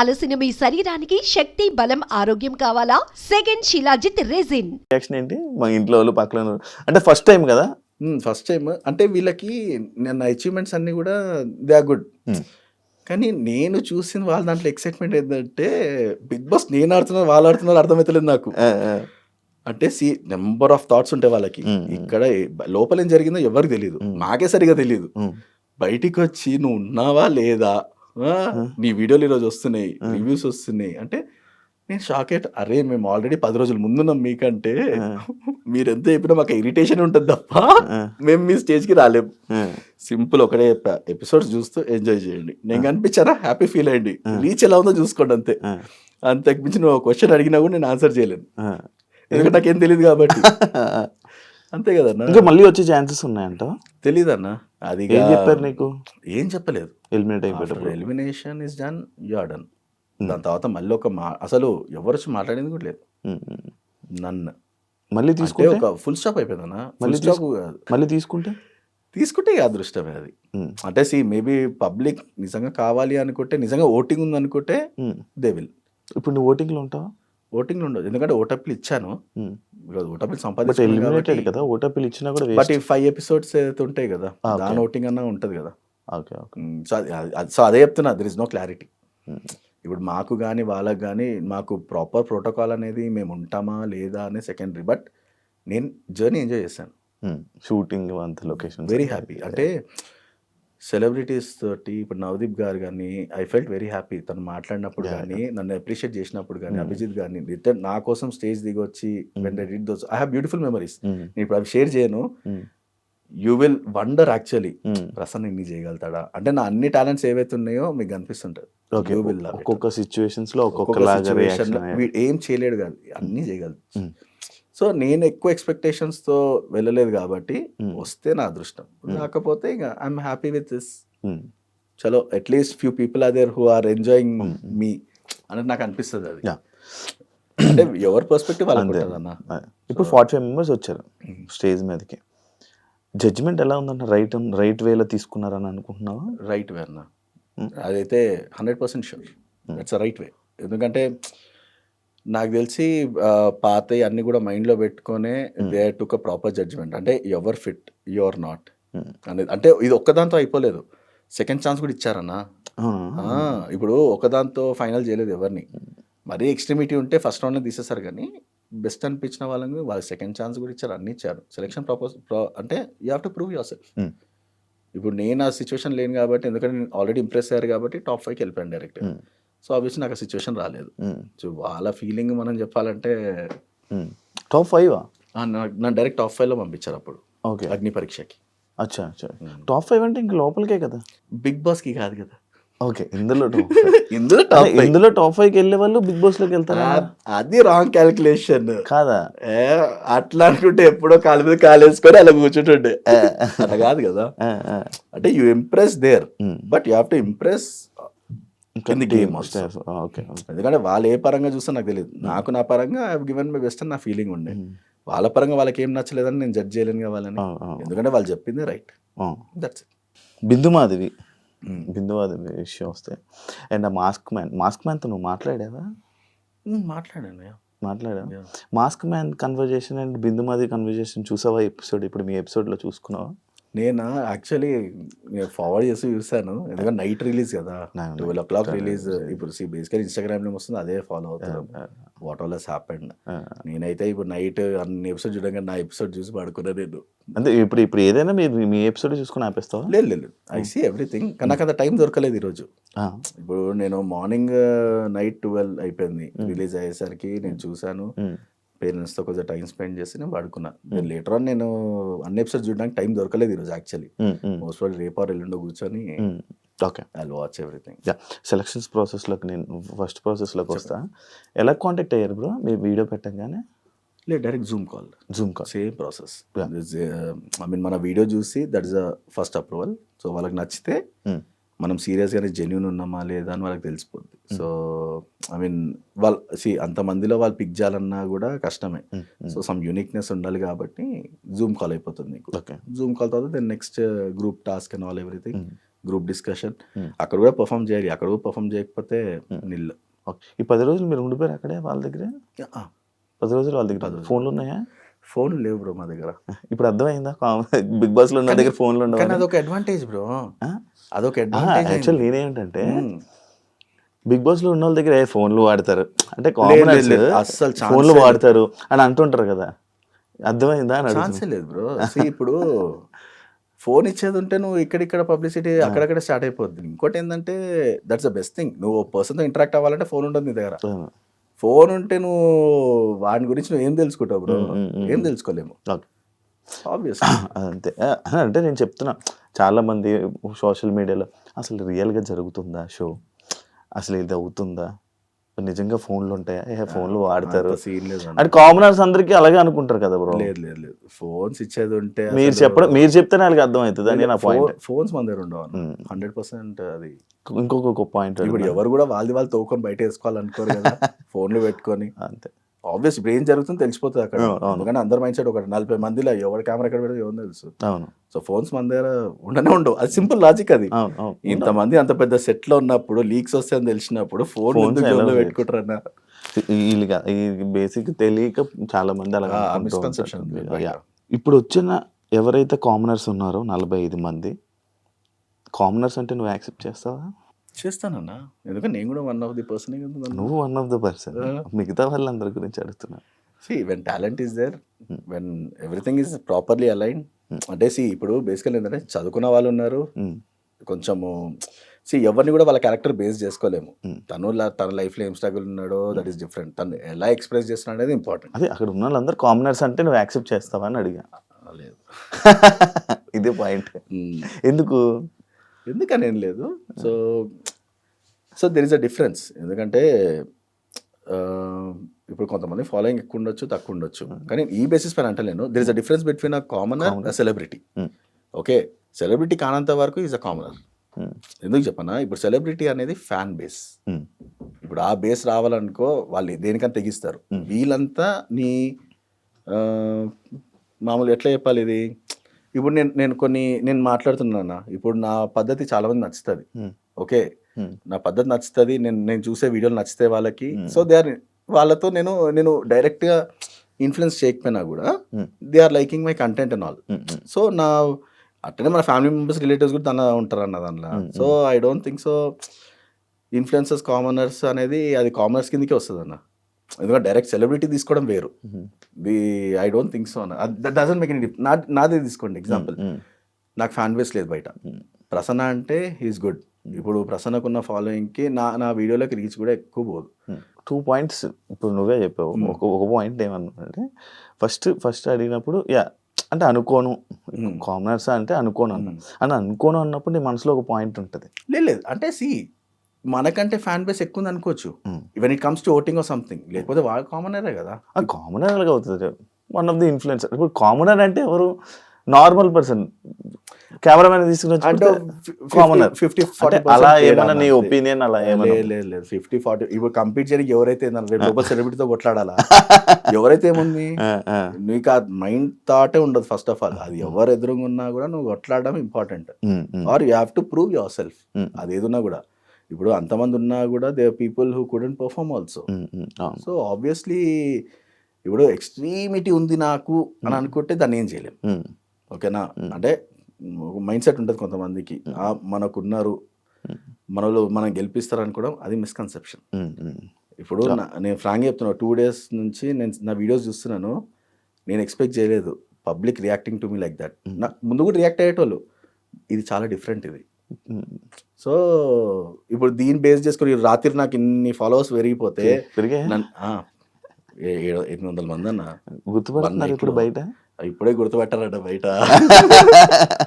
అలసిన మీ శరీరానికి శక్తి బలం ఆరోగ్యం కావాలా? Second shilajit resin. రియాక్షన్ ఏంటి? మా ఇంట్లో వాళ్ళు పక్కన అంటే ఫస్ట్ టైం కదా? ఫస్ట్ టైం అంటే వీళ్ళకి నా అచీవ్మెంట్స్ అన్ని కూడా దే ఆర్ గుడ్. కానీ నేను చూసిన వాళ్ళ దాంట్లో ఎక్సైట్మెంట్ ఏంటంటే బిగ్ బాస్ నేను ఆడుతున్నారు వాళ్ళు ఆడుతున్నారు అర్థమవుతలేదు నాకు. అంటే సి నెంబర్ ఆఫ్ థాట్స్ ఉంటాయి వాళ్ళకి. ఇక్కడ లోపల ఏం జరిగిందో ఎవరికి తెలియదు. నాకే సరిగా తెలియదు బయటికి వచ్చి నువ్వు ఉన్నావా లేదా? నీ వీడియోలు ఈరోజు వస్తున్నాయి. రివ్యూస్ వస్తున్నాయి అంటే నేను షాక్ అయ్యట్ అరే మేము ఆల్రెడీ పది రోజులు ముందున్నాం మీకంటే. మీరు ఎంత చెప్పినా మాకు ఇరిటేషన్ ఉంటుంది తప్ప మేము మీ స్టేజ్కి రాలేము సింపుల్ ఒకటే చెప్పా. ఎపిసోడ్స్ చూస్తూ ఎంజాయ్ చేయండి. నేను కనిపించారా హ్యాపీ ఫీల్ అయ్యండి. రీచ్ ఎలా ఉందో చూసుకోండి అంతే. అంతకు మించి నువ్వు క్వశ్చన్ అడిగినా కూడా నేను ఆన్సర్ చేయలేను. ఎందుకంటే నాకేం తెలియదు కాబట్టి. అంతే కదన్నా. ఇంకా మళ్ళీ వచ్చే ఛాన్సెస్ ఉన్నాయంట. తెలీదన్నా. అది ఏం చెప్పారు నీకు? ఏం చెప్పలేదు. Eliminate అయిపోయేటప్పుడు. Elimination is done you are done దాని తర్వాత మళ్ళీ ఒక మా అసలు ఎవరు వచ్చి మాట్లాడింది కూడా లేదు. ఉమ్, ఉమ్. నన్ను మళ్ళీ తీసుకుంటే? ఒక ఫుల్ స్టాప్ అయిపోయిందన్న. మళ్ళీ స్టాప్ మళ్ళీ తీసుకుంటే? తీసుకుంటే అదృష్టమే అది. ఉమ్, అంటే సి మేబీ పబ్లిక్ నిజంగా కావాలి అనుకుంటే నిజంగా ఓటింగ్ ఉంది అనుకుంటే. దే విల్ ఇప్పుడు నువ్వు ఓటింగ్లో ఉంటావా? ఓటింగ్ ఉండదు. ఎందుకంటే ఓటప్లు ఇచ్చాను. ఓటప్లు సంపాదించాను కదా. ఇచ్చినా కూడా బట్ ఈ ఫైవ్ ఎపిసోడ్స్ ఏదైతే ఉంటాయి కదా. దాని ఓటింగ్ అన్నా ఉంటుంది కదా. ఓకే సో సో అదే చెప్తున్నా. దర్ ఇస్ నో క్లారిటీ ఇప్పుడు మాకు కానీ వాళ్ళకి కానీ మాకు ప్రాపర్ ప్రోటోకాల్ అనేది మేము ఉంటామా లేదా అనే సెకండరీ. బట్ నేను జర్నీ ఎంజాయ్ చేశాను. షూటింగ్ అంత లొకేషన్ వెరీ హ్యాపీ అంటే సెలబ్రిటీస్ తోటి ఇప్పుడు నవదీప్ గారు కానీ ఐ ఫెల్ట్ వెరీ హ్యాపీ తను మాట్లాడినప్పుడు కానీ నన్ను అప్రిషియేట్ చేసినప్పుడు కానీ Mm. అభిజిత్ గారిని రిటర్న్ నా కోసం స్టేజ్ దిగి వచ్చి when I did those I have beautiful memories నేను ఇప్పుడు అవి షేర్ చేయను. You will wonder actually. Prasanna ఇన్ని చేయగలుగుతాడా? అంటే నా అన్ని టాలెంట్స్ ఏవైతే ఉన్నాయో మీకు కనిపిస్తుంటది love it. ఒక్కొక్క సిచ్యువేషన్స్లో ఒక్కొక్క ఏం చేయలేడు కాదు అన్నీ చేయగలదు Mm. సో నేను ఎక్కువ expectations తో వెళ్ళలేదు కాబట్టి Mm. వస్తే నా అదృష్టం. Mm. రాకపోతే ఇక ఐఎమ్ హ్యాపీ విత్ దిస్ చలో at least few people are there who are enjoying. మీ అనేది నాకు అనిపిస్తుంది అది. అంటే ఎవరి పర్స్పెక్టివ్ అన్న ఇప్పుడు ఫార్టీ ఫైవ్ మెంబర్స్ వచ్చారు స్టేజ్ మీదకి. జడ్జిమెంట్ ఎలా ఉందంటే? రైట్ రైట్ వేలో తీసుకున్నారని అనుకుంటున్నావా? రైట్ వే అన్న. అదైతే hundred percent sure. That's right way ఎందుకంటే నాకు తెలిసి పాత అన్ని కూడా మైండ్లో పెట్టుకొనే. They took a proper judgement. అంటే ever fit you are not. అనేది అంటే ఇది ఒక్కదాంతో అయిపోలేదు. సెకండ్ ఛాన్స్ కూడా ఇచ్చారన్నా. ఇప్పుడు ఒకదాంతో ఫైనల్ చేయలేదు ఎవరిని. మరీ ఎక్స్ట్రీమిటీ ఉంటే ఫస్ట్ రౌండ్లో తీసేస్తారు కానీ బెస్ట్ అనిపించిన వాళ్ళని వాళ్ళకి సెకండ్ ఛాన్స్ కూడా ఇచ్చారు అన్ని ఇచ్చారు. సెలెక్షన్ ప్రపోజ్ అంటే you have to prove yourself. ఇప్పుడు నేను ఆ సిచ్యువేషన్ లేను కాబట్టి ఎందుకంటే నేను ఆల్రెడీ ఇంప్రెస్ అయ్యారు కాబట్టి టాప్ ఫైవ్కి వెళ్ళిపోయాను డైరెక్ట్. సో ఆబ్వియస్లీ నాకు ఆ సిచ్యువేషన్ రాలేదు. ఉమ్, సో వాళ్ళ ఫీలింగ్ మనం చెప్పాలంటే. టాప్ ఫైవ్ ఆ, నా- డైరెక్ట్ టాప్ ఫైవ్లో పంపించారు అప్పుడు. ఓకే అగ్ని పరీక్షకి. అచ్చా అచ్చా. టాప్ ఫైవ్ అంటే ఇంక లోపలికే కదా? బిగ్ బాస్కి కాదు కదా. ఓకే ఇందులో టాప్ ఇందులో టాప్ ఇందులో టాప్ ఫైవ్కి వెళ్ళే వాళ్ళు బిగ్ బాస్లోకి వెళ్తారా? అది రాంగ్ క్యాలిక్యులేషన్ కాదా? అట్లా అనుకుంటే ఎప్పుడో కాలు మీద కాలు వేసుకొని అలా కూర్చుంటుండే. అట్లా కాదు కదా. అంటే you impress there. But you have to impress ఎందుకంటే వాళ్ళు ఏ పరంగా చూస్తే నాకు తెలియదు నాకు నా పరంగా ఐ గివెన్ మై బెస్ట్ అని నా ఫీలింగ్ ఉండే. ఉమ్. వాళ్ళ పరంగా వాళ్ళకి ఏం నచ్చలేదని నేను జడ్జ్ చేయలేను వాళ్ళని. ఆ, ఆ, ఎందుకంటే వాళ్ళు చెప్పింది రైట్. దట్స్ బిందు మాధవి. బిందు మాధవి విషయం వస్తే. అండ్ ఆ మాస్క్ మ్యాన్ మాస్క్ మ్యాన్తో నువ్వు మాట్లాడావా? మాట్లాడాను మాట్లాడా. Mask man conversation and Bindu Madhavi conversation చూసావా ఎపిసోడ్ ఇప్పుడు మీ ఎపిసోడ్లో చూసుకున్నావా? నేను? యాక్చువల్లీ ఫార్వర్డ్ చేసి చూసాను ఎందుకంటే నైట్ రిలీజ్ కదా. Twelve o'clock. రిలీజ్ ఇప్పుడు సి బేసికల్ ఇన్స్టాగ్రామ్లో వస్తుంది అదే ఫాలో అవుతాను వాట్ ఆల్ హెస్ హ్యాపెండ్. నేనైతే ఇప్పుడు నైట్ అన్ని ఎపిసోడ్ చూడగా నా ఎపిసోడ్ చూసి పడుకున్నా నేను. అంటే ఇప్పుడు ఇప్పుడు ఏదైనా మీరు మీ ఎపిసోడ్ చూసుకుని ఆపేస్తావా? లేదు లేదు ఐ సీ ఎవ్రీథింగ్ కానీ నాకు అంత టైం దొరకలేదు ఈరోజు. ఇప్పుడు నేను మార్నింగ్ నైట్ ట్వెల్వ్ అయిపోయింది. రిలీజ్ అయ్యేసరికి నేను చూసాను ఉమ్, పేరెంట్స్తో కొంచెం టైం స్పెండ్ చేసి నేను పడుకున్నా. నేను లేటర్ ఆన్ నేను అన్ని ఎపిసోడ్ చూడడానికి టైం దొరకలేదు ఈరోజు యాక్చువల్లీ మోస్ట్ వాళ్ళు రేపు ఆర్ ఎల్లుండో కూర్చొని. Okay. I watch everything selections ప్రాసెస్లోకి నేను ఫస్ట్ ప్రాసెస్లోకి వస్తా. ఎలా కాంటాక్ట్ అయ్యారు బ్రో మీరు వీడియో పెట్టగానే? లేదు direct zoom call zoom call same process. I mean మన వీడియో చూసి that is the first approval so వాళ్ళకి నచ్చితే. మనం సీరియస్గానే జెన్యున్ ఉన్నామా లేదా అని వాళ్ళకి తెలిసిపోద్ది సో ఐ మీన్ వాళ్ళు సి అంతమందిలో వాళ్ళు పిక్ చేయాలన్నా కూడా కష్టమే. సో సమ్ యూనిక్నెస్ ఉండాలి కాబట్టి జూమ్ కాల్ అయిపోతుంది ఓకే జూమ్ కాల్ తర్వాత then next group task and all everything group discussion Hmm. అక్కడ కూడా పర్ఫామ్ చేయాలి. అక్కడ కూడా పర్ఫామ్ చేయకపోతే నిల్. ఓకే. ఈ పది రోజులు మీరు ఉండిపోయారు అక్కడే వాళ్ళ దగ్గర? పది రోజులు వాళ్ళ దగ్గర. ఫోన్లు ఉన్నాయా? ఫోన్ లేవు బ్రో మా దగ్గర. ఇప్పుడు అర్థమైందా? బిగ్ బాస్లో ఉన్న దగ్గర ఫోన్లు ఉండవు? అదొక అడ్వాంటేజ్ బ్రో అదొక యాక్చువల్ అడ్వాంటేజ్ నేనేంటంటే బిగ్ బాస్లో ఉన్న వాళ్ళ దగ్గర ఏ ఫోన్లు వాడతారు అంటే. అస్సలు ఛాన్సే ఫోన్లు. వాడతారు అని అంటుంటారు కదా అర్థమైందా అని ఛాన్సే. లేదు బ్రో ఇప్పుడు ఫోన్ ఇచ్చేది ఉంటే నువ్వు ఇక్కడిక్కడ పబ్లిసిటీ అక్కడక్కడ స్టార్ట్ అయిపోద్ది ఇంకోటి ఏంటంటే దట్స్ ద బెస్ట్ థింగ్ నువ్వు పర్సన్తో ఇంటరాక్ట్ అవ్వాలంటే ఫోన్ ఉంటుంది నీ దగ్గర. ఫోన్ ఉంటే నువ్వు వాడి గురించి నువ్వు ఏం తెలుసుకుంటావు బ్రో. ఏం తెలుసుకోలేము. ఆబ్వియస్ అంతే అంటే నేను చెప్తున్నా చాలా మంది సోషల్ మీడియాలో అసలు రియల్గా జరుగుతుందా షో అసలు ఇది అవుతుందా? నిజంగా ఫోన్లు ఉంటాయా? ఫోన్లు వాడతారు. అంటే కామనర్స్ అందరికీ అలాగే అనుకుంటారు కదా బ్రో? లేదు లేదు లేదు. ఫోన్స్ ఇచ్చేది ఉంటే మీరు చెప్పడం మీరు చెప్తేనే వాళ్ళకి అర్థం అవుతుంది అని నా పాయింట్ ఫోన్స్ మన దగ్గర ఉండవు. హండ్రెడ్ పర్సెంట్ అది. ఇంకొక పాయింట్ ఇప్పుడు ఎవరు కూడా వాళ్ళది వాళ్ళు తోకొని బయట వేసుకోవాలనుకోరు కదా. ఫోన్లు పెట్టుకొని. అంతే. ఆబ్వియస్ ఇప్పుడు ఏం జరుగుతుందో తెలిసిపోతుంది అక్కడ. ఎందుకంటే అందరి మైండ్ సెట్ ఒక నలభై మందిలో ఎవరి కెమెరా ఎక్కడ పెడితే ఎవరు తెలుసు అవును సో ఫోన్స్ మన దగ్గర ఉండనే ఉండవు అది సింపుల్ లాజిక్ అది ఇంతమంది అంత పెద్ద సెట్లో ఉన్నప్పుడు లీక్స్ వస్తాయని తెలిసినప్పుడు ఫోన్. పెట్టుకుంటారన్న వీళ్ళుగా ఈ బేసిక్ తెలియక చాలా మంది అలా ఆ, అనుకుంటూ misconception ఉంటారు. ఉంది బయట. Yeah. ఇప్పుడు వచ్చిన ఎవరైతే కామనర్స్ ఉన్నారో నలభై ఐదు మంది కామనర్స్ అంటే నువ్వు యాక్సెప్ట్ చేస్తావా చేస్తానన్నా. ఎందుకంటే నేను కూడా వన్ ఆఫ్ ది పర్సన్ నువ్వు వన్ ఆఫ్ ద పర్సన్ మిగతా వాళ్ళందరి గురించి అడుగుతున్నా. See when talent is there Hmm. When everything is properly align Hmm. అంటే సి ఇప్పుడు బేసికల్ ఏంటంటే చదువుకున్న వాళ్ళు ఉన్నారు. ఉమ్, కొంచెము సి ఎవరిని కూడా వాళ్ళ క్యారెక్టర్ బేస్ చేసుకోలేము. Hmm. తను లా- తన లైఫ్లో ఏం స్ట్రగుల్ ఉన్నాడో దట్ ఈస్ డిఫరెంట్ తను ఎలా ఎక్స్ప్రెస్ చేస్తున్నాడు అనేది ఇంపార్టెంట్ అదే అక్కడ ఉన్న వాళ్ళందరూ కామనర్స్ అంటే నువ్వు యాక్సెప్ట్ చేస్తావా అని అడిగా. లేదు. ఇదే పాయింట్ Hmm. ఎందుకు? ఎందుకని ఏం లేదు. So so there is a difference ఎందుకంటే ఇప్పుడు కొంతమంది ఫాలోయింగ్ ఎక్కువ ఉండొచ్చు తక్కువ ఉండొచ్చు. కానీ ఈ బేసిస్ పైన అంటలేను. There is a difference between a commoner. Celebrity Hmm. Okay celebrity కానంత వరకు ఈజ్ అ కామనర్ ఎందుకు చెప్పనా? ఇప్పుడు సెలబ్రిటీ అనేది ఫ్యాన్ బేస్ ఉమ్, ఇప్పుడు ఆ బేస్ రావాలనుకో వాళ్ళు దేనికని తెగిస్తారు. Hmm. వీళ్ళంతా నీ మామూలు ఎట్లా చెప్పాలి ఇది? ఇప్పుడు నేను నేను కొన్ని నేను మాట్లాడుతున్నానా? ఇప్పుడు నా పద్ధతి చాలా మంది నచ్చుతుంది. ఓకే. నా పద్ధతి నచ్చుతుంది నేను నేను చూసే వీడియోలు నచ్చితే వాళ్ళకి. సో దే ఆర్ వాళ్ళతో నేను నేను డైరెక్ట్గా ఇన్ఫ్లుయెన్స్ చేయకపోయినా కూడా. They are liking my content and all. So నా అట్లనే మన ఫ్యామిలీ మెంబర్స్ రిలేటివ్స్ కూడా దానిలో ఉంటారు అన్న దానిలో so I don't think so influencers commoners అనేది అది కామనర్స్ కిందకే వస్తుంది అన్న ఎందుకంటే డైరెక్ట్ సెలబ్రిటీ తీసుకోవడం వేరు. The I don't think so అన్న. దట్ మేక్ ఎనీ నా నాదే తీసుకోండి ఎగ్జాంపుల్ నాకు ఫ్యాన్ బేస్ లేదు బయట. ప్రసన్న అంటే హీస్ గుడ్ ఇప్పుడు ప్రసన్నకున్న ఫాలోయింగ్కి నా నా వీడియోలోకి రీచ్ కూడా ఎక్కువ పోదు. టూ పాయింట్స్ ఇప్పుడు నువ్వే చెప్పావు. ఒక ఒక పాయింట్ ఏమన్నా ఫస్ట్ ఫస్ట్ అడిగినప్పుడు యా అంటే అనుకోను. కామనర్స్ అంటే అనుకోను అన్న. అని అనుకోను అన్నప్పుడు నీ మనసులో ఒక పాయింట్ ఉంటుంది. లేదు అంటే సి మనకంటే ఫ్యాన్ బేస్ ఎక్కువ ఉంది అనుకోవచ్చు. Hmm. Even it comes to voting or something లేకపోతే వాళ్ళు కామనరే కదా. ఆ కామనర్ అలాగే అవుతుంది వన్ ఆఫ్ ది ఇన్ఫ్లుయెన్సర్ ఇప్పుడు కామనర్ అంటే ఎవరు? నార్మల్ పర్సన్ కెమెరామెన్ తీసుకుని ఫిఫ్టీ అంటే అలా ఏమన్నా నీ ఒపీనియన్ అలా లేదు ఫిఫ్టీ ఫార్టీ ఇప్పుడు కంపీట్ చేయడానికి ఎవరైతే ఏందన్న రేపు లోపల సెలబ్రిటీతో కొట్లాడాలా? ఎవరైతే ఏముంది? నీకు ఆ మైండ్ థాటే ఉండదు ఫస్ట్ ఆఫ్ ఆల్ అది ఎవరు ఎదురుగా ఉన్నా కూడా నువ్వు కొట్లాడడం important are you have to prove yourself అది ఏదున్నా కూడా. ఇప్పుడు అంతమంది ఉన్నా కూడా they people who couldn't perform also. So obviously ఇప్పుడు ఎక్స్ట్రీమిటీ ఉంది నాకు అని అనుకుంటే దాన్ని ఏం చేయలేం. ఉమ్, ఓకేనా. అంటే మైండ్ సెట్ ఉంటుంది కొంతమందికి. ఆ, మనకున్నారు మనలో మనం గెలిపిస్తారు అనుకోవడం అది మిస్కన్సెప్షన్ ఇప్పుడు నేను ఫ్రాంక్ చెప్తున్నా టూ డేస్ నుంచి నేను నా వీడియోస్ చూస్తున్నాను నేను ఎక్స్పెక్ట్ చేయలేదు. Public reacting to me like that నా ముందు కూడా రియాక్ట్ అయ్యేటోళ్ళు. ఇది చాలా డిఫరెంట్ ఇది. సో ఇప్పుడు దీన్ని బేస్ చేసుకొని రాత్రి నాకు ఇన్ని ఫాలోవర్స్ పెరిగిపోతే ఎనిమిది వందల మంది అన్న. గుర్తుపడుతున్నారు ఇప్పుడు బయట? ఇప్పుడే గుర్తుపెట్టారట బయట.